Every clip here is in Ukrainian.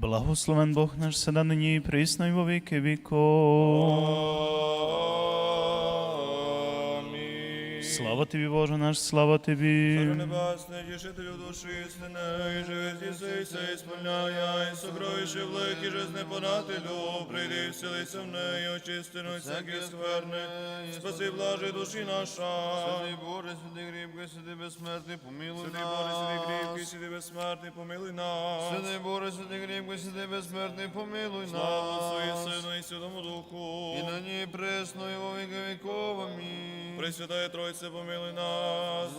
Благословен Бог наш седа нині і присно і во віки віков. Слава тобі, Боже наш, слава тобі. Царю небесний, тішителю душі істини, і живи здійсися, і сповняя, і сокровище великі жизни понателю, прийди, вселися в неї, очистину і всякі скверни, спаси блажи душі наша. Святий Боже, святий грібкий, святий безсмертний, помилуй Святий Боже, святий нас. святий безсмертний, помилуй нас. Святий Боже, святий грібкий, святий безсмертний, помилуй Слава Отцу і нас. Сину і Святому Духу. І на ній пресно, і во віки віков. Амінь. Пресвятая Тройце, помилуй нас,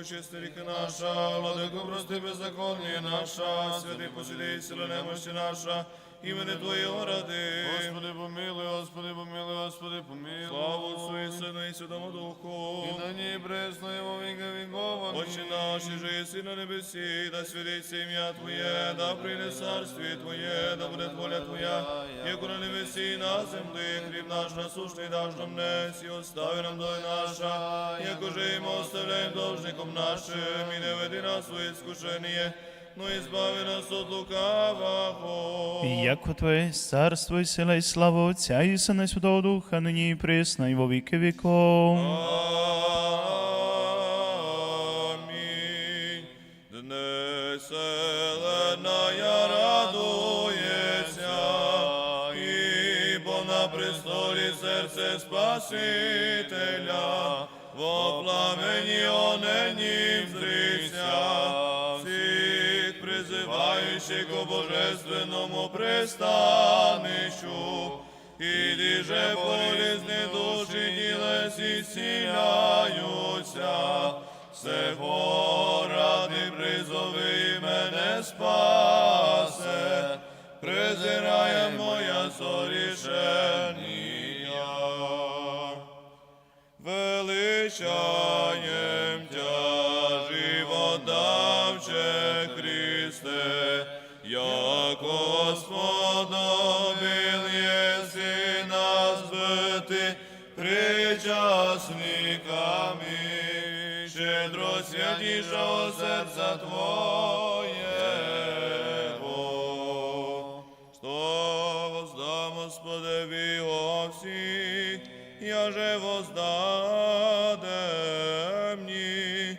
очисти ріка наша, владико, прости беззаконні наша, святий посіди, сила немощі наша, імени Твоєго ради. Господи, помилуй, Господи, помилуй, Господи, помилуй. Славу Отцу і Сину і Святому Духу. І на ній пресно, і во віков. Отче наш, же єси на небесі, да святиться ім'я Твоє, да прийде царстві Твоє, да буде воля Твоя, як на небесі і на землі, хліб наш насушний даш нам нес, і остави нам доля наша, як уже і ми оставляємо должником нашим, і не веди нас у іскушення, но і збави нас от лукавого. Яко Твоє царство і сила і слава Отця і Сина і Святого Духа, нині і присно і во віки віков. Амінь. Дне селеная на престолі серце Спасителя, во пламені онені взрися, божественному пристанищу, і же болізні душі тілесі все всего ради призови мене спасе, щедро святішого серця Твоєго. Сто воздам Господеві о всіх, я же воздадем мені,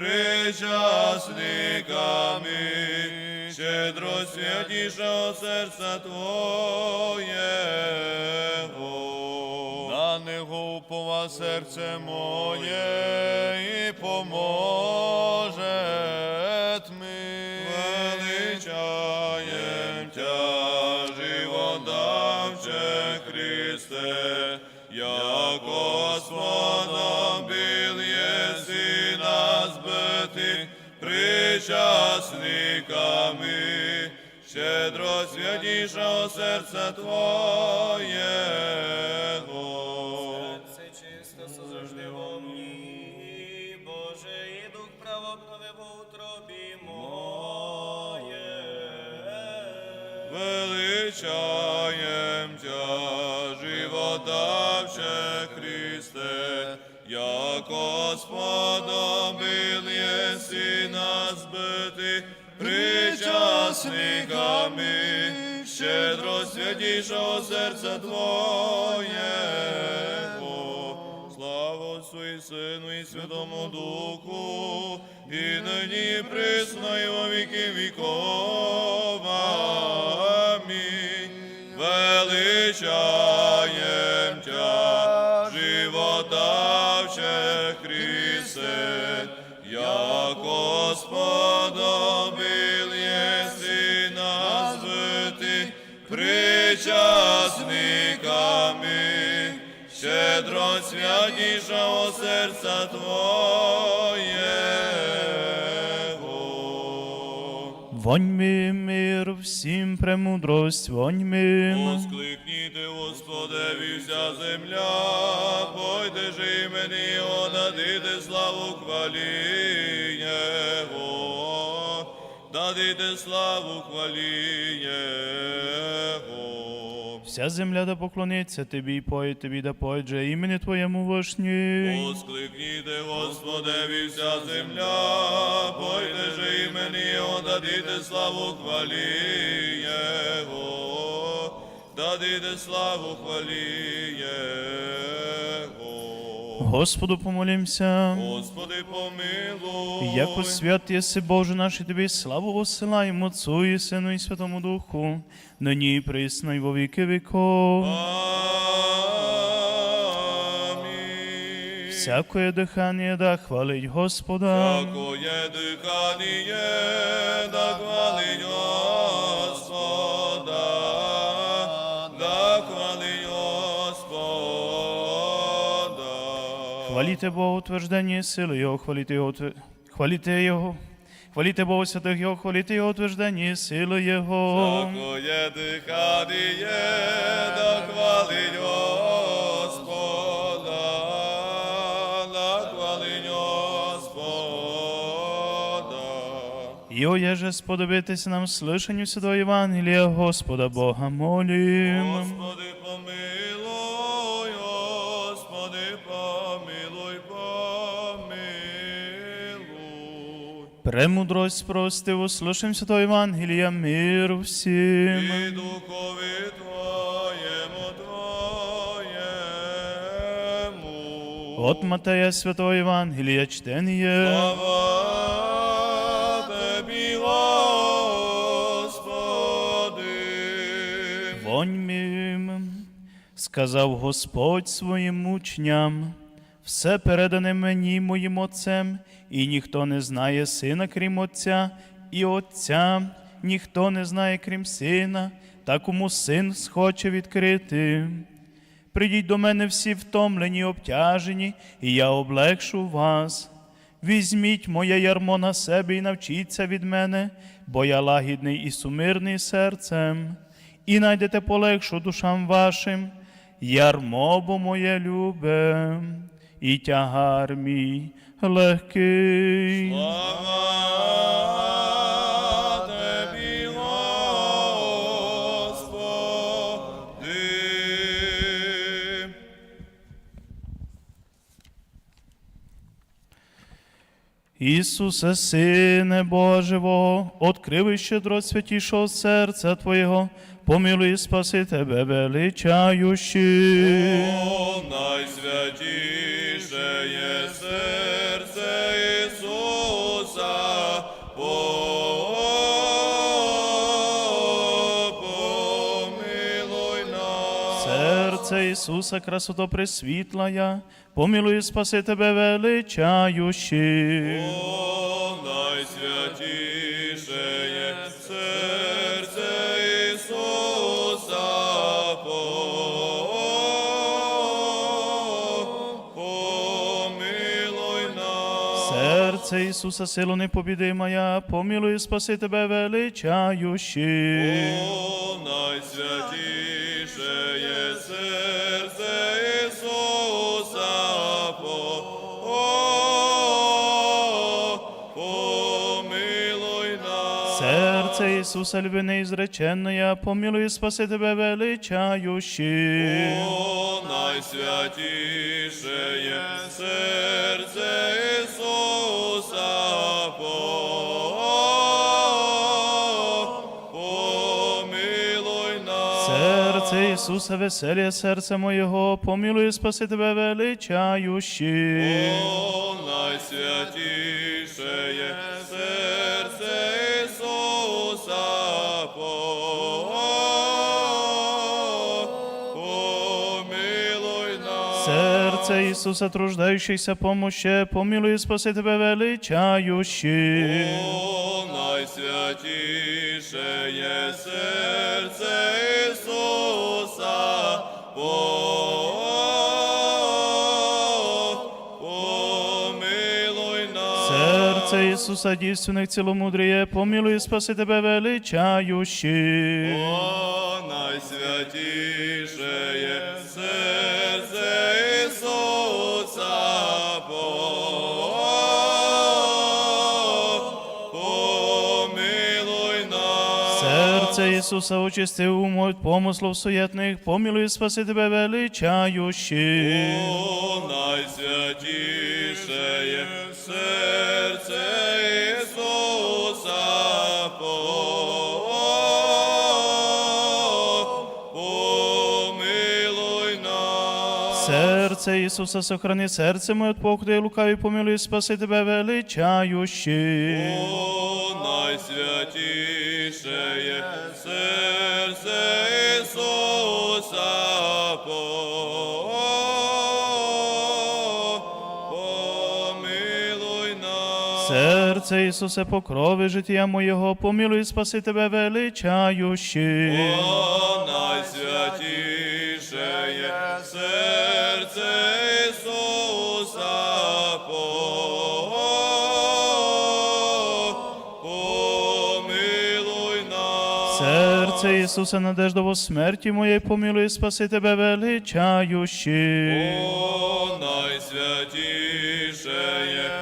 причасниками, щедро святішого серця Твоєго. На него упова серце моє і поможе причасниками, щедро святішого серця Твоєго. Серце чисто созажди во мені, Боже, і дух правообнови в утробі моє. Величаєм тя живодавче Христе, яко сподобил єси нас бити причасниками, щедро святішого серця Твоєго. Слава Отцу і Сину і Святому Духу, і нині присно, і во віки віков. Амінь. Величаєм яко сподобил єси нас бити причасниками, щедро святішого серця Твоєго. Вонь ми мир, всім премудрость, вонь ми. Воскликніте, Господеві, вся земля, пойде ж імені Його, надійте славу хвалі Його, дадите славу хвалі Його. Вся земля да поклониться тобі, і поє тобі, да поє же імені Твоєму вишні. Воскликніте, Господеві, вся земля, пойде же імені дадите славу хвалі Його, дадите славу хвалі Його. Господу помолімся. Господи, помилуй. Яко свят єси Боже наш, і тобі славу осилаємо Отцу і Сину і Святому Духу, нині і присно, і во віки віков. Амінь. Всякое дихання да хвалить Господа. Всякое дихання да хвалить Господа, Хваліте Бога утверждення сили Його, хваліте Його, хваліте Його, хваліте Бога святих Його, хваліте Його утверждення сили Його. Всякое дихання да хвалить Господа, да хвалить Господа. І оєже сподобитися нам слышанню Святого Євангелія Господа Бога молім. Господи, Премудрость простив, услышим Святого Євангелія, мир всім. І духові Твоєму, Твоєму. От Матея Святого Євангелія чтеніє. Слава Тобі, Господи. Вонь мім, сказав Господь своїм учням, все передане мені моїм Отцем, і ніхто не знає сина, крім Отця, і Отця ніхто не знає, крім сина, та кому син схоче відкрити. Придіть до мене всі втомлені, обтяжені, і я облегшу вас. Візьміть моє ярмо на себе і навчіться від мене, бо я лагідний і сумирний серцем, і найдете полегшу душам вашим, ярмо бо моє любе, і тягар мій легкий. Слава Тобі, Господи. Ісусе, Сине Божого, откривай щедро святішого серця Твоєго, помилуй і спаси Тебе величаючи. О, найсвятіше Серце Ісуса, красото пресвітлая, помилуй спаси Тебе величаючи. Ісуса, силу непобідимая, помилуй спаси Тебе величаючи. О, найсвятіше є серце Ісуса, по- о, помилуй нас. Серце Ісуса, любине і зреченная, помилуй спаси Тебе величаючи. О, найсвятіше є серце Серце Ісуса, веселє серце моєго, помилуй і спаси Тебе величаючи. О, найсвятіше є серце Ісуса, по- помилуй нас. Серце Ісуса, труждаючийся помоще, помилуй і спаси Тебе величаючи. О, найсвятіше є серце Серце Ісуса, дійсних ціломудріє, помилуй спаси Тебе величаючи. Ісуса очисти ум от помислов суєтних, помилуй спаси тебе величаючи. О, найсвятіше є серце Ісуса, помилуй нас. Серце Ісуса сохрани серце моє от покуди лукаві, помилуй спаси тебе величаючи. О, найсвятіше є серце Ісуса, помилуй нас. Серце Ісусе, покрови життя моєго, помилуй спаси тебе величаючи. О, Ісусе, надеждово смерті моєї, помилуй спаси тебе величаючи. О, найсвятіше є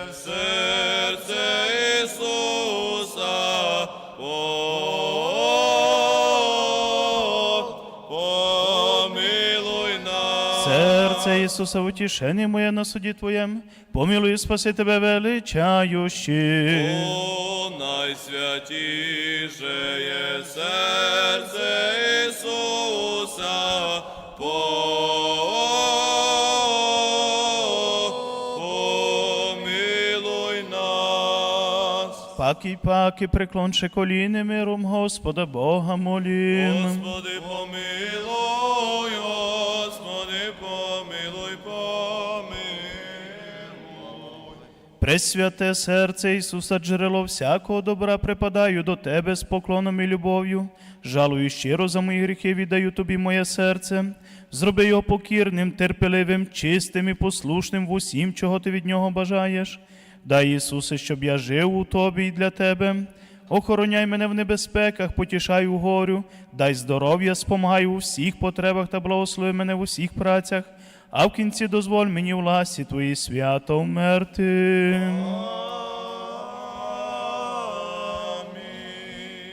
Ісуса, утішення моє на суді Твоєм, помилуй спаси тебе величаючи. О, найсвятіше є серце Ісуса, помилуй нас. Паки, паки, приклонче коліни миром Господа Бога молім. Господи, помилуй, Пресвяте серце Ісуса, джерело всякого добра, припадаю до Тебе з поклоном і любов'ю. Жалую щиро за мої гріхи, віддаю Тобі моє серце. Зроби його покірним, терпеливим, чистим і послушним в усім, чого ти від нього бажаєш. Дай, Ісусе, щоб я жив у Тобі і для Тебе. Охороняй мене в небезпеках, потішай у горю, дай здоров'я, спомагай у всіх потребах та благослови мене в усіх працях, а в кінці дозволь мені в ласі Твої свято вмерти.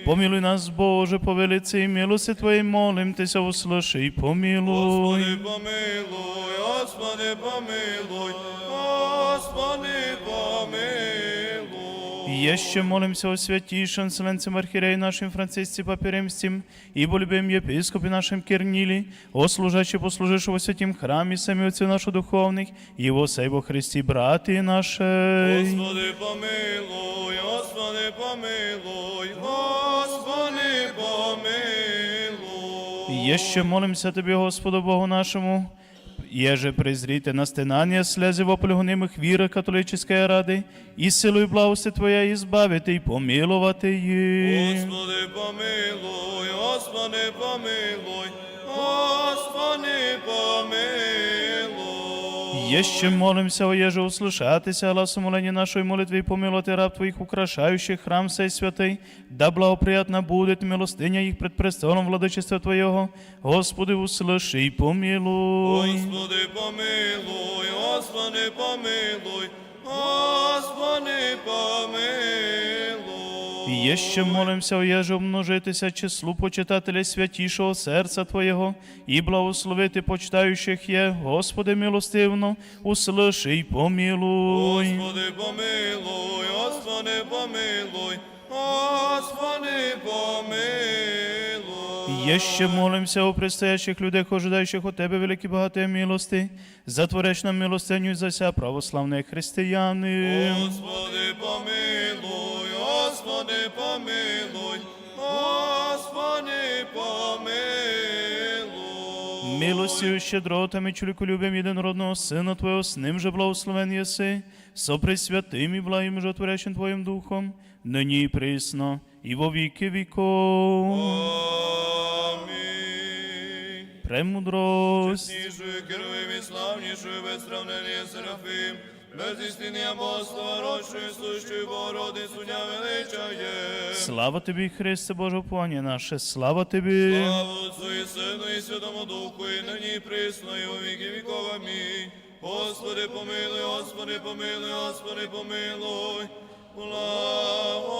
Помилуй нас, Боже, по велиці милости Твоїй, молим Тися, услыши і помилуй. Господи, помилуй, Господи, помилуй, Господи, помилуй. І ще молимся о святейшем Вселенцем Архиереи нашим Францисці Папі Римським, і любим єпископі нашим Кирнілі, о служачи послуживши во святім храмі, самі отців наших духовних, і во сей во брати наші. Господи, помилуй, Господи, помилуй, Господи, помилуй. І ще молимся Тобі, Господу Богу нашому, Еже презрите на стенание слезы воплюгнимых віри католической ради, і силою благости Твоя ізбавити і помилувати їх. Господи, помилуй, Господи, помилуй, Господи, помилуй. Еще молимся, о еже услышатися гласу моления нашей молитвы и помиловать раб Твоих, украшающих храм сей святый, да благоприятно будет милостыня их пред престолом владычества Твоего. Господи, услыши и помилуй. Господи, помилуй, Господи, помилуй, Господи, помилуй. І ще молимся, о еже умножитися числу почитателей святішого серця Твоєго і благословити почитаючих є, Господи милостивно, услыши й помилуй. Господи, помилуй, Господи, помилуй, Господи, помилуй. І ще молимся о предстоящих людях, ожидаючих от Тебе великі багаті милости, затвореч нам милостиню і зася православні християни. Господи, помилуй, Господи, помилуй, Господи, помилуй. Милостю щедротами чоловіколюбим єдинородного Сина Твого, з ним же благословен єси, со пресвятим і благим жотворящим Твоїм Духом, нині і присно, і во віки віков. Амінь. Премудрость. Ніжою керуєм і славнішою без сравнення Серафим, без істини апостола, рочою, сущою Богородицю дня величає. Слава Тобі, Христе Боже, поня наше, слава Тобі. Слава Отцу і Сину і Святому Духу, і нині присно, і у віки віков. Амінь. Господи, помилуй, Господи, помилуй, Господи, помилуй. Благослови.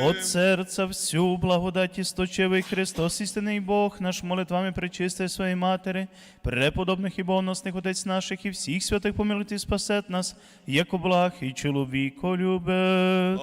От серця всю благодать істочивий Христос, істинний Бог, наш молитвами причисти своєї матері, преподобних і боносних отець наших і всіх святих помилуйте і спасет нас, як благ і чоловіко любець.